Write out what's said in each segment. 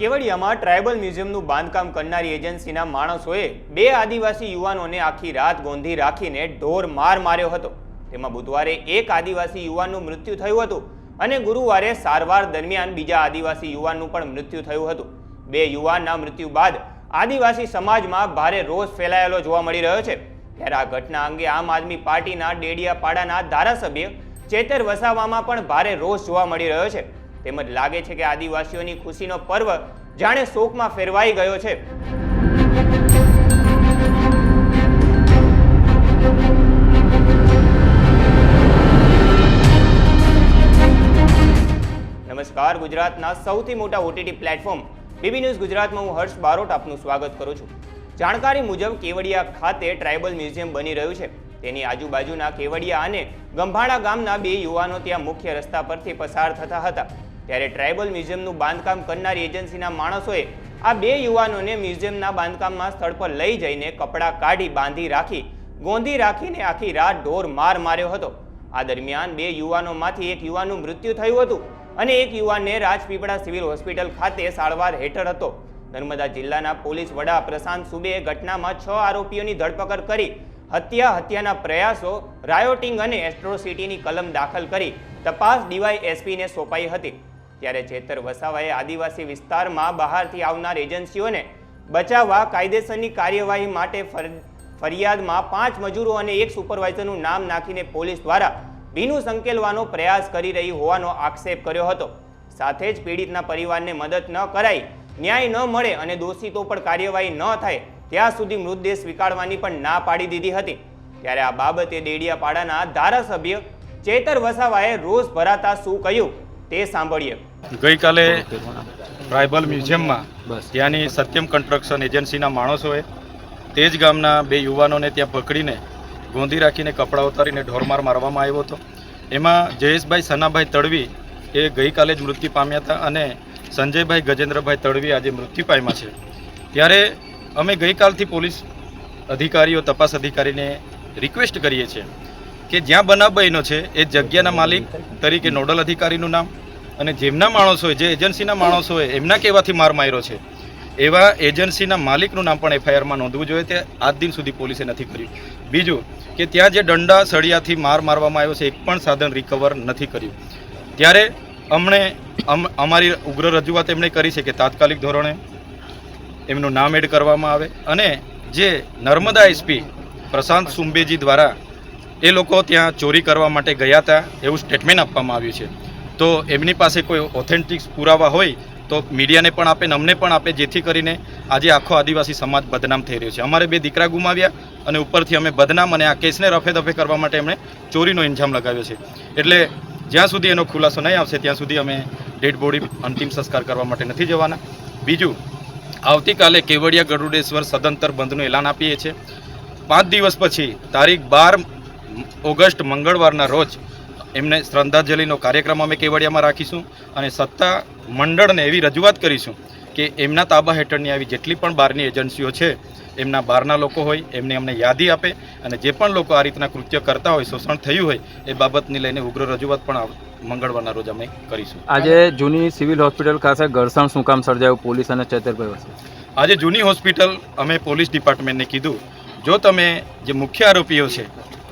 કેવડિયામાં ટ્રાયબલ મ્યુઝિયમનું બાંધકામ કરનારી એજન્સીના માણસોએ બે આદિવાસી યુવાનોને આખી રાત ગોંધી રાખીને ઢોર માર માર્યો હતો. તેમાં બુધવારે એક આદિવાસી યુવાનનું મૃત્યુ થયું હતું અને ગુરુવારે સારવાર દરમિયાન બીજા આદિવાસી યુવાનનું પણ મૃત્યુ થયું હતું. બે યુવાનના મૃત્યુ બાદ આદિવાસી સમાજમાં ભારે રોષ ફેલાયેલો જોવા મળી રહ્યો છે. ત્યારે આ ઘટના અંગે આમ આદમી પાર્ટીના ડેડિયાપાડાના ધારાસભ્ય ચેતર વસાવામાં પણ ભારે રોષ જોવા મળી રહ્યો છે. તેમજ લાગે છે કે આદિવાસીઓની ખુશીનો પર્વ જાણે શોકમાં ફેરવાઈ ગયો છે. નમસ્કાર, ગુજરાતના સૌથી મોટા ઓટીટી પ્લેટફોર્મ બીબી ન્યૂઝ ગુજરાતમાં હું હર્ષ બારોટ આપનું સ્વાગત કરું છું. જાણકારી મુજબ કેવડિયા ખાતે ટ્રાયબલ મ્યુઝિયમ બની રહ્યું છે. તેની આજુબાજુના કેવડિયા અને ગંભાળા ગામના બે યુવાનો ત્યાં મુખ્ય રસ્તા પરથી પસાર થતા હતા. ત્યારે ટ્રાયબલ મ્યુઝિયમનું બાંધકામ કરનારી એજન્સીના માણસોએ આ બે યુવાનોને મ્યુઝિયમના બાંધકામમાં સ્થળ પર લઈ જઈને કપડાં કાઢી બાંધી રાખી, ગોંધી રાખીને આખી રાત ઢોર માર માર્યો હતો. આ દરમિયાન બે યુવાનોમાંથી એક યુવાનનું મૃત્યુ થયું હતું અને એક યુવાનને રાજપીપળા સિવિલ હોસ્પિટલ ખાતે સારવાર હેઠળ હતો. નર્મદા જિલ્લાના પોલીસ વડા પ્રશાંત સુબેએ ઘટનામાં છ આરોપીઓની ધરપકડ કરી, હત્યા હત્યાના પ્રયાસો, રાયોટિંગ અને એસ્ટ્રોસિટીની કલમ દાખલ કરી, તપાસ ડીવાય એસપીને સોંપાઈ હતી. ત્યારે ચેતર વસાવાએ આદિવાસી વિસ્તારમાં બહારથી આવનાર એજન્સીઓને બચાવવા કાયદેસરની કાર્યવાહી માટે ફરિયાદમાં પાંચ મજૂરો અને એક સુપરવાઇઝરનું નામ નાખીને પોલીસ દ્વારા ભીનું સંકેલવાનો પ્રયાસ કરી રહી હોવાનો આક્ષેપ કર્યો હતો. સાથે જ પીડિતના પરિવારને મદદ ન કરાઈ, ન્યાય ન મળે અને દોષિતો પર કાર્યવાહી ન થાય, ત્યાં સુધી મૃતદેહ સ્વીકારવાની પણ ના પાડી દીધી હતી. ત્યારે આ બાબતે ડેડિયાપાડાના ધારાસભ્ય ચેતર વસાવાએ રોષ ભરાતા શું કહ્યું? તે સાંભળીએ. ગઈકાલે ટ્રાઇબલ મ્યુઝિયમમાં ત્યાંની સત્યમ કન્સ્ટ્રક્શન એજન્સીના માણસોએ તે જ ગામના બે યુવાનોને ત્યાં પકડીને ગોંધી રાખીને કપડાં ઉતારીને ઢોરમાર મારવામાં આવ્યો હતો. એમાં જયેશભાઈ સનાભાઈ તડવી એ ગઈકાલે જ મૃત્યુ પામ્યા હતા અને સંજયભાઈ ગજેન્દ્રભાઈ તડવી આજે મૃત્યુ પામ્યા છે. ત્યારે અમે ગઈકાલથી પોલીસ અધિકારીઓ તપાસ અધિકારીને રિક્વેસ્ટ કરીએ છીએ કે જ્યાં બનાવ બન્યો છે, એ જગ્યાના માલિક તરીકે નોડલ અધિકારીનું નામ અને જેમના માણસોએ જે એજન્સીના માણસોએ એમના કહેવાથી માર માર્યો છે. એવા એજન્સીના માલિકનું નામ પણ એફઆઈઆરમાં નોંધવું જોઈએ તે આજ દિન સુધી પોલીસે નથી કર્યું. બીજું કે ત્યાં જે દંડા, સળિયાથી માર મારવામાં આવ્યો છે એક પણ સાધન રિકવર નથી કર્યું. ત્યારે અમને, અમ- અમારી ઉગ્ર રજૂઆત એમણે કરી છે કે તાત્કાલિક ધોરણે એમનું નામ એડ કરવામાં આવે. અને જે નર્મદા એસપી પ્રશાંત સુંબેજી દ્વારા એ લોકો ત્યાં ચોરી કરવા માટે ગયા હતા એવું સ્ટેટમેન્ટ આપવામાં આવ્યું છે. તો એમની પાસે કોઈ ઓથેન્ટિક પુરાવા હોય તો મીડિયાને પણ આપે અમને પણ આપે જેથી કરીને આજે આખો આદિવાસી સમાજ બદનામ થઈ રહ્યો છે. અમારે બે દીકરા ગુમાવ્યા અને ઉપરથી અમે બદનામ અને આ કેસને રફે દફે કરવા માટે એમણે ચોરીનો ઇન્જામ લગાવ્યો છે. એટલે જ્યાં સુધી એનો ખુલાસો નહીં આવશે, ત્યાં સુધી અમે ડેડ બોડી અંતિમ સંસ્કાર કરવા માટે નથી જવાના. બીજું, આવતીકાલે કેવડિયા ગરુડેશ્વર સદંતર બંધનું એલાન આપીએ છીએ. પાંચ દિવસ પછી તારીખ બાર ઓગસ્ટ મંગળવારના રોજ એમને શ્રદ્ધાંજલિનો કાર્યક્રમ અમે કેવડિયામાં રાખીશું અને સત્તા મંડળને એવી રજૂઆત કરીશું કે એમના તાબા હેઠળની આવી જેટલી પણ બહારની એજન્સીઓ છે એમના બહારના લોકો હોય એમને અમને યાદી આપે અને જે પણ લોકો આ રીતના કૃત્ય કરતા હોય શોષણ થયું હોય એ બાબતની લઈને ઉગ્ર રજૂઆત પણ મંગળવારના રોજ અમે કરીશું. આજે જૂની સિવિલ હોસ્પિટલ ખાતે ઘર્ષણ શું કામ સર્જાયું? પોલીસ અને ચેતરભાઈ વચ્ચે આજે જૂની હોસ્પિટલ અમે પોલીસ ડિપાર્ટમેન્ટને કીધું. જો તમે જે મુખ્ય આરોપીઓ છે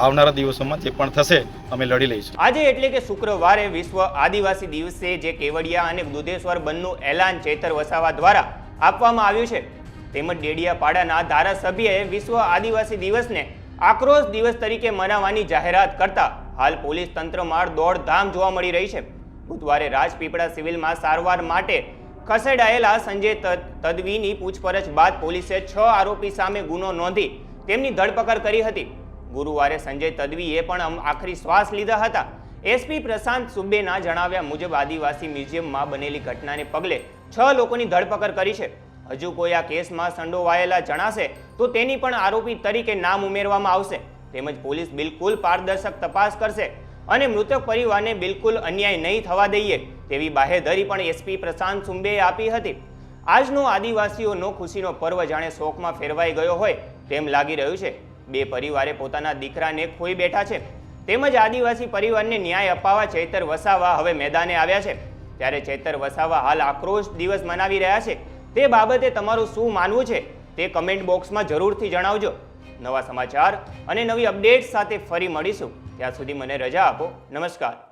આવનારા દિવસોમાં જે પણ થશે, અમે લડી લઈશું. આજે એટલે કે શુક્રવારે વિશ્વ આદિવાસી દિવસે જે કેવડિયા અને દુધેશ્વર બંધનું એલાન ચેતર વસાવા દ્વારા આપવામાં આવ્યું છે. તેમજ ડેડિયાપાડાના ધારાસભ્યએ વિશ્વ આદિવાસી દિવસને આક્રોશ દિવસ તરીકે મનાવવાની જાહેરાત કરતા હાલ પોલીસ તંત્રમાં દોડધામ જોવા મળી રહી છે. બુધવારે રાજપીપળા સિવિલમાં સારવાર માટે ખસેડાયેલા સંજય તદ- તદવીની પૂછપરછ બાદ પોલીસે છ આરોપી સામે ગુનો નોંધી તેમની ધરપકડ કરી હતી. ગુરુવારે સંજય તદવીએ પણ આખરી શ્વાસ લીધા હતા. એસપી પ્રશાંત સુબેના જણાવ્યા મુજબ આદિવાસી મ્યુઝિયમમાં બનેલી ઘટનાને પગલે છ લોકોની ધરપકડ કરી છે. હજુ કોઈ આ કેસમાં સંડોવાયેલા જણાશે તો તેની પણ આરોપી તરીકે નામ ઉમેરવામાં આવશે. તેમજ પોલીસ બિલકુલ પારદર્શક તપાસ કરશે અને મૃતક પરિવારને બિલકુલ અન્યાય નહીં થવા દઈએ તેવી બાહેધરી પણ એસપી પ્રશાંત સુંબેએ આપી હતી. આજનો આદિવાસીઓનો ખુશીનો પર્વ જાણે શોકમાં ફેરવાઈ ગયો હોય તેમ લાગી રહ્યું છે. બે પરિવારે પોતાના દીકરાને ખોઈ બેઠા છે. તેમજ આદિવાસી પરિવારને ન્યાય અપાવવા ચેતર વસાવા હવે મેદાને આવ્યા છે. ત્યારે ચેતર વસાવા હાલ આક્રોશ દિવસ મનાવી રહ્યા છે. તે બાબતે તમારું શું માનવું છે? તે કમેન્ટ બોક્સમાં જરૂરથી જણાવજો. નવા સમાચાર અને નવી અપડેટ્સ સાથે ફરી મળીશું. ત્યાં સુધી મને રજા આપો. નમસ્કાર.